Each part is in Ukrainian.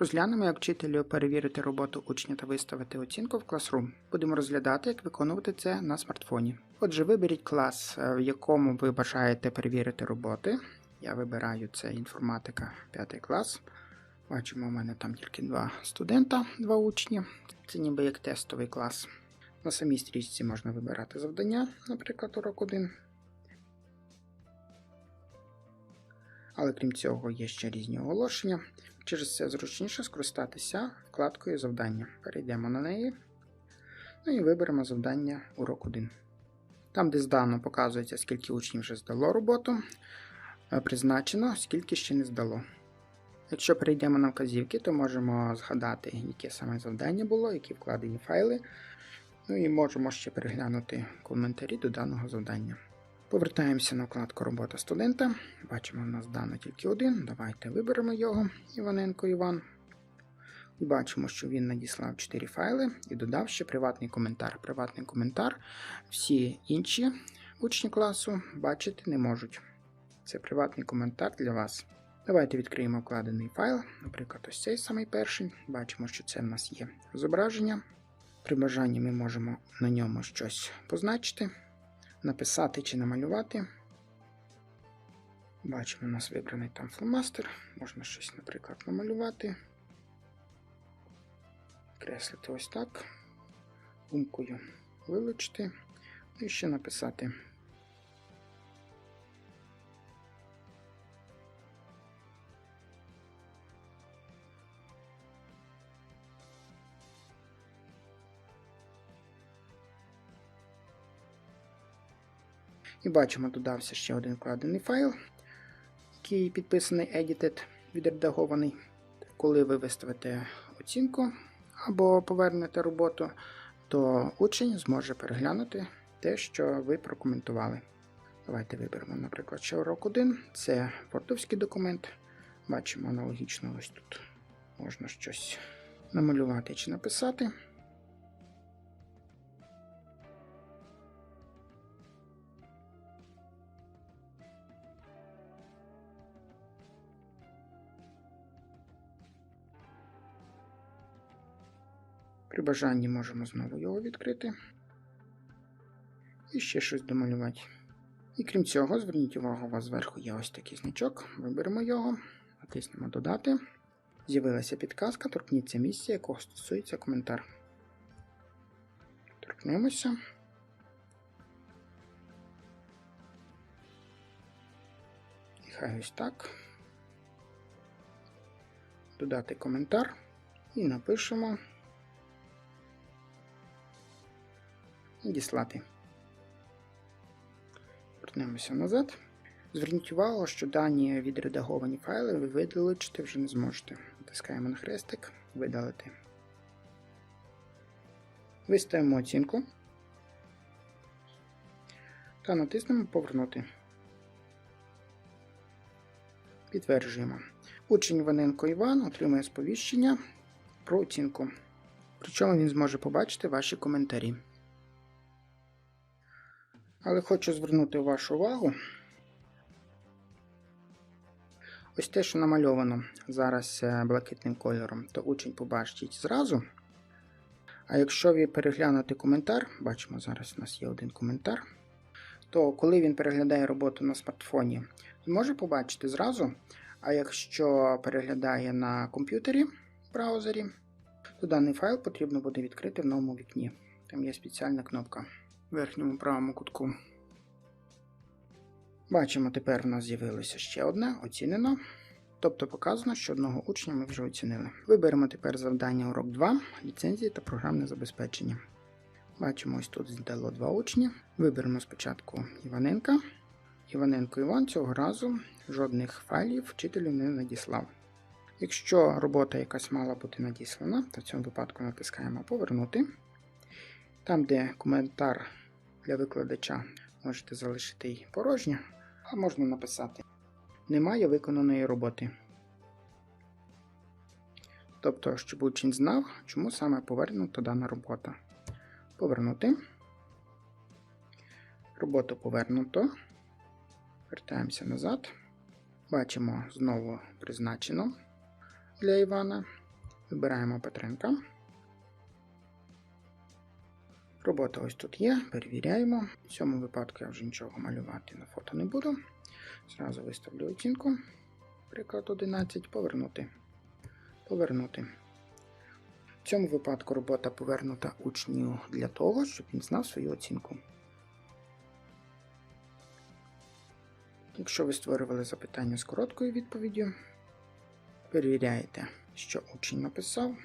Розглянемо, як вчителю перевірити роботу учня та виставити оцінку в Classroom. Будемо розглядати, як виконувати це на смартфоні. Отже, виберіть клас, е, в якому ви бажаєте перевірити роботи. Я вибираю це інформатика 5 клас. Бачимо, у мене там тільки два студента, два учні. Це ніби як тестовий клас. На самій стрічці можна вибирати завдання, наприклад, урок 1. Але крім цього, є ще різні оголошення. Через це зручніше скористатися вкладкою завдання. Перейдемо на неї. Ну і виберемо завдання урок 1. Там, де здано, показується, скільки учнів вже здало роботу. е, Призначено, скільки ще не здало. Якщо перейдемо на вказівки, то можемо згадати, яке саме завдання було, які вкладені файли. Ну і можемо ще переглянути коментарі до даного завдання. Повертаємося на вкладку Робота студента. Бачимо, в нас дано тільки один. Давайте виберемо його, Іваненко Іван. І бачимо, що він надіслав 4 файли і додав ще приватний коментар. Приватний коментар всі інші учні класу бачити не можуть. Це приватний коментар для вас. Давайте відкриємо вкладений файл, наприклад, ось цей самий перший. Бачимо, що це в нас є зображення. При бажанні ми можемо на ньому щось позначити написати чи намалювати. Бачимо, у нас вибраний там фломастер. Можна щось, наприклад, намалювати. Креслити ось так. Гумкою вилучити. Ну і ще написати. І бачимо, додався ще один вкладений файл, який підписаний Edited, відредагований. Коли ви виставите оцінку або повернете роботу, то учень зможе переглянути те, що ви прокоментували. Давайте виберемо, наприклад, ще урок 1. Це портовський документ. Бачимо аналогічно ось тут можна щось намалювати чи написати. При бажанні можемо знову його відкрити. І ще щось домалювати. І крім цього, зверніть увагу, у вас зверху є ось такий значок. Виберемо його, натиснемо Додати. З'явилася підказка, торкніться місця, якого стосується коментар. Торкнемося. І хай ось так. Додати коментар і напишемо. Надіслати. Вернемося назад. Зверніть увагу, що дані відредаговані файли ви видалити вже не зможете. Натискаємо на хрестик, видалити. Виставимо оцінку та натиснемо Повернути. Підтверджуємо. Учень Іваненко Іван отримує сповіщення про оцінку. Причому він зможе побачити ваші коментарі. Але хочу звернути вашу увагу. Ось те, що намальовано зараз е, блакитним кольором, то учень побачить зразу. А якщо ви переглянете коментар, бачимо, зараз у нас є один коментар, то коли він переглядає роботу на смартфоні, зможе побачити зразу. А якщо переглядає на комп'ютері в браузері, то даний файл потрібно буде відкрити в новому вікні. Там є спеціальна кнопка верхньому правому кутку. Бачимо, тепер в нас з'явилося ще одне оцінено. Тобто показано, що одного учня ми вже оцінили. Виберемо тепер завдання урок 2, ліцензії та програмне забезпечення. Бачимо, ось тут здало два учні. Виберемо спочатку Іваненка. Іваненко Іван цього разу жодних файлів вчителю не надіслав. Якщо робота якась мала бути надіслана, то в цьому випадку натискаємо Повернути. Там, де коментар для викладача, можете залишити й порожньо, а можна написати Немає виконаної роботи. Тобто, щоб учень знав, чому саме повернута дана робота. Повернути. Роботу повернуто. Вертаємося назад. Бачимо знову призначено для Івана. Вибираємо Петренка. Робота ось тут є, перевіряємо. В цьому випадку я вже нічого малювати на фото не буду. Зразу виставлю оцінку. Приклад 11. Повернути. Повернути. В цьому випадку робота повернута учню для того, щоб він знав свою оцінку. Якщо ви створювали запитання з короткою відповіддю, перевіряєте, що учень написав.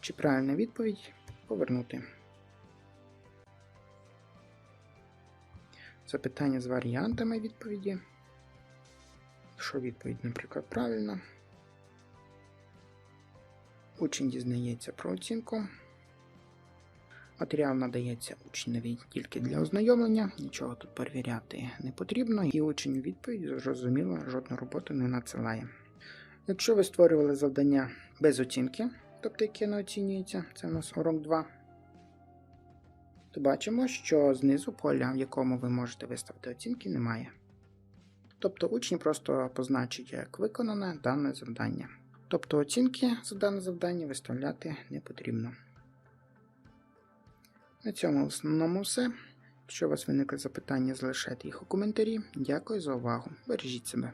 Чи правильна відповідь повернути. Запитання з варіантами відповіді. Якщо відповідь, наприклад, правильна. Учень дізнається про оцінку. Матеріал надається учневі тільки для ознайомлення, нічого тут перевіряти не потрібно, і учень у відповідь зрозуміло, жодну роботу не надсилає. Якщо ви створювали завдання без оцінки, тобто яке не оцінюється, це у нас урок 2, то бачимо, що знизу поля, в якому ви можете виставити оцінки, немає. Тобто учні просто позначить, як виконане дане завдання. Тобто оцінки за дане завдання виставляти не потрібно. На цьому в основному все. Якщо у вас виникли запитання, залишайте їх у коментарі. Дякую за увагу. Бережіть себе.